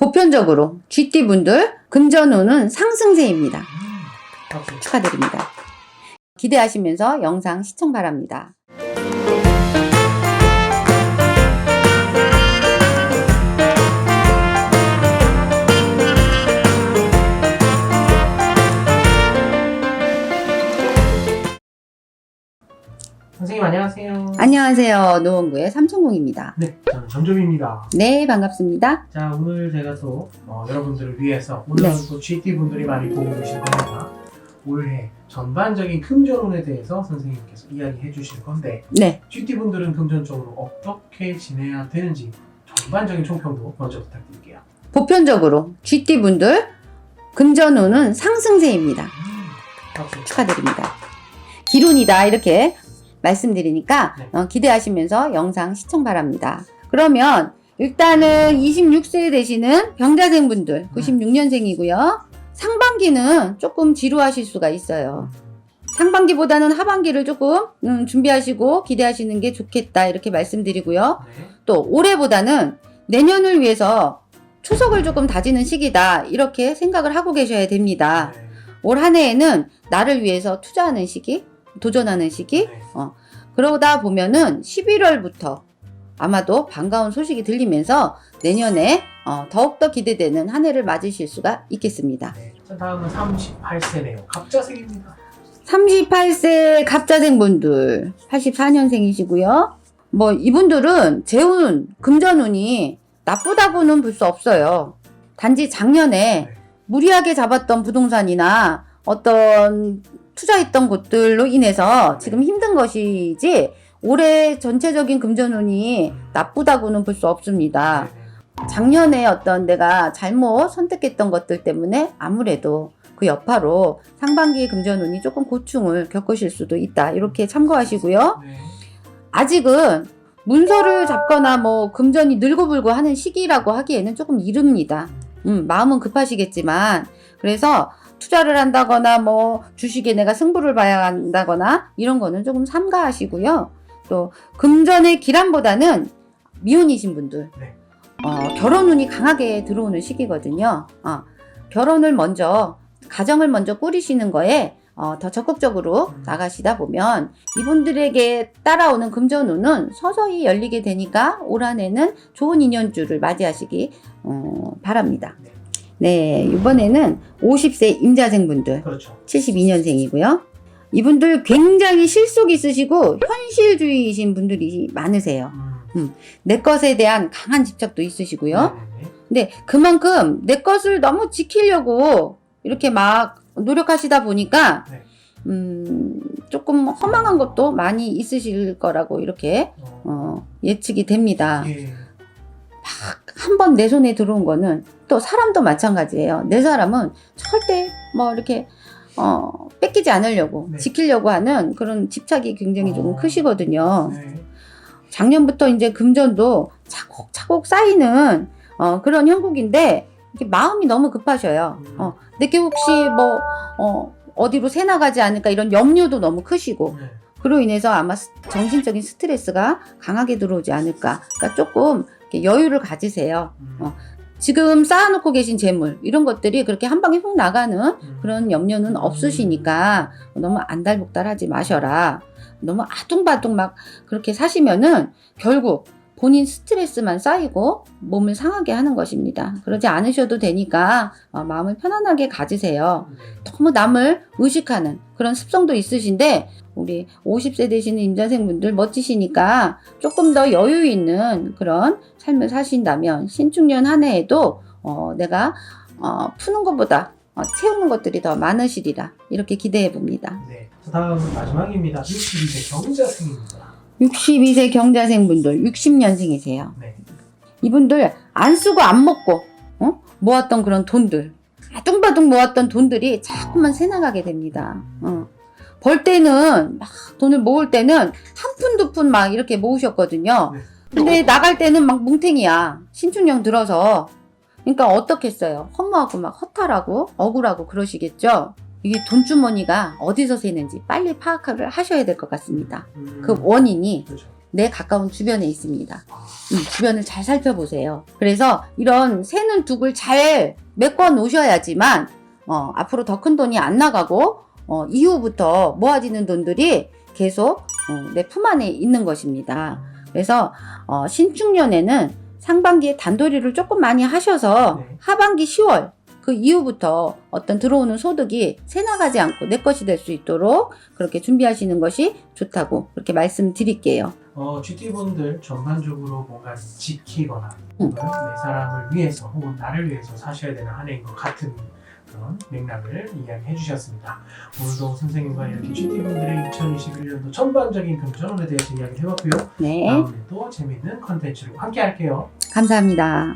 보편적으로 GT분들 금전운은 상승세입니다. 박수. 축하드립니다. 기대하시면서 영상 시청 바랍니다. 선생님 안녕하세요. 안녕하세요. 노원구의 삼천공입니다. 네, 저는 전점입니다. 네, 반갑습니다. 자, 오늘 제가 또 어, 여러분들을 위해서 오늘은 네. 또 GT 분들이 많이 보고 계실 겁니다. 올해 전반적인 금전운에 대해서 선생님께서 이야기해 주실 건데 네, GT 분들은 금전적으로 어떻게 지내야 되는지 전반적인 총평도 먼저 부탁드릴게요. 보편적으로 GT분들 금전운은 상승세입니다. 박수. 축하드립니다. 기론이다 이렇게 말씀드리니까 네. 어, 기대하시면서 영상 시청 바랍니다. 그러면 일단은 26세 되시는 병자생분들 96년생이고요. 상반기는 조금 지루하실 수가 있어요. 상반기보다는 하반기를 조금 음, 준비하시고 기대하시는 게 좋겠다 이렇게 말씀드리고요. 네. 또 올해보다는 내년을 위해서 초석을 조금 다지는 시기다 이렇게 생각을 하고 계셔야 됩니다. 네. 올한 해에는 나를 위해서 투자하는 시기, 도전하는 시기, 네. 그러다 보면은 11월부터 아마도 반가운 소식이 들리면서 내년에 어, 더욱더 기대되는 한 해를 맞으실 수가 있겠습니다. 네. 자, 다음은 38세네요. 갑자생입니다. 38세 갑자생분들, 84년생이시고요. 뭐 이분들은 재운, 금전운이 나쁘다고는 볼 수 없어요. 단지 작년에 네. 무리하게 잡았던 부동산이나 어떤 투자했던 곳들로 인해서 지금 힘든 것이지 올해 전체적인 금전운이 나쁘다고는 볼 수 없습니다. 네, 작년에 어떤 내가 잘못 선택했던 것들 때문에 아무래도 그 여파로 상반기 금전운이 조금 고충을 겪으실 수도 있다. 이렇게 참고하시고요. 네. 아직은 문서를 잡거나 뭐 금전이 늘고불고 하는 시기라고 하기에는 조금 이릅니다. 음, 마음은 급하시겠지만 그래서 투자를 한다거나 뭐 주식에 내가 승부를 봐야 한다거나 이런 거는 조금 삼가하시고요. 또 금전의 기란보다는 미혼이신 분들 네. 어, 결혼 운이 강하게 들어오는 시기거든요. 어, 결혼을 먼저 가정을 먼저 꾸리시는 거에 어, 더 적극적으로 음. 나가시다 보면 이분들에게 따라오는 금전운은 서서히 열리게 되니까 올 한해는 좋은 인연주를 맞이하시기 어, 바랍니다. 네. 네, 이번에는 50세 임자생분들 그렇죠. 72년생이고요. 이분들 굉장히 실속 있으시고 현실주의이신 분들이 많으세요. 음. 내 것에 대한 강한 집착도 있으시고요. 네, 네, 네. 근데 그만큼 내 것을 너무 지키려고 이렇게 막 노력하시다 보니까 네. 음, 조금 허망한 것도 많이 있으실 거라고 이렇게 어, 어, 예측이 됩니다. 예. 한번 내 손에 들어온 거는 또 사람도 마찬가지예요. 내 사람은 절대 뭐 이렇게 어, 뺏기지 않으려고 네. 지키려고 하는 그런 집착이 굉장히 조금 어. 크시거든요. 네. 작년부터 이제 금전도 차곡차곡 쌓이는 어, 그런 형국인데 이게 마음이 너무 급하셔요. 음. 어, 내게 혹시 뭐 어, 어디로 새 나가지 않을까 이런 염려도 너무 크시고 네. 그로 인해서 아마 스- 정신적인 스트레스가 강하게 들어오지 않을까. 그러니까 조금 여유를 가지세요. 음. 어. 지금 쌓아놓고 계신 재물 이런 것들이 그렇게 한 방에 훅 나가는 음. 그런 염려는 없으시니까 너무 안달복달하지 마셔라. 너무 아둥바둥 막 그렇게 사시면은 결국 본인 스트레스만 쌓이고 몸을 상하게 하는 것입니다. 그러지 않으셔도 되니까 어, 마음을 편안하게 가지세요. 네. 너무 남을 의식하는 그런 습성도 있으신데 우리 50세 되시는 임자생분들 멋지시니까 조금 더 여유 있는 그런 삶을 사신다면 신축년 한 해에도 어, 내가 어, 푸는 것보다 어, 채우는 것들이 더 많으시리라 이렇게 기대해 봅니다. 네. 자, 다음 마지막입니다. 62세 경자생입니다. 62세 경자생분들 60년생이세요. 네. 이분들 안 쓰고 안 먹고 어? 모았던 그런 돈들 아둥바둥 모았던 돈들이 자꾸만 새나가게 됩니다. 어. 벌 때는 막 돈을 모을 때는 한 푼 두 푼 막 이렇게 모으셨거든요. 네. 근데 나갈 때는 막 뭉탱이야. 신축령 들어서. 그러니까 어떻겠어요? 허무하고 막 허탈하고 억울하고 그러시겠죠? 이게 돈주머니가 어디서 새는지 빨리 파악을 하셔야 될 것 같습니다. 음. 그 원인이 그렇죠. 내 가까운 주변에 있습니다. 음, 주변을 잘 살펴보세요. 그래서 이런 새는 둑을 잘 메꿔 놓으셔야지만 어, 앞으로 더 큰 돈이 안 나가고 어, 이후부터 모아지는 돈들이 계속 어, 내품 안에 있는 것입니다. 그래서 어, 신축년에는 상반기에 단도리를 조금 많이 하셔서 네. 하반기 10월 그 이후부터 어떤 들어오는 소득이 새나가지 않고 내 것이 될 수 있도록 그렇게 준비하시는 것이 좋다고 그렇게 말씀드릴게요. 어, GT분들 전반적으로 뭔가 지키거나 음. 혹은 내 사람을 위해서 혹은 나를 위해서 사셔야 되는 한 해인 것 같은 그런 맥락을 이야기해 주셨습니다. 오늘도 선생님과 이렇게 GT분들의 2021년도 전반적인 금전운에 대해서 이야기를 해봤고요. 네, 다음에 또 재밌는 컨텐츠로 함께 할게요. 감사합니다.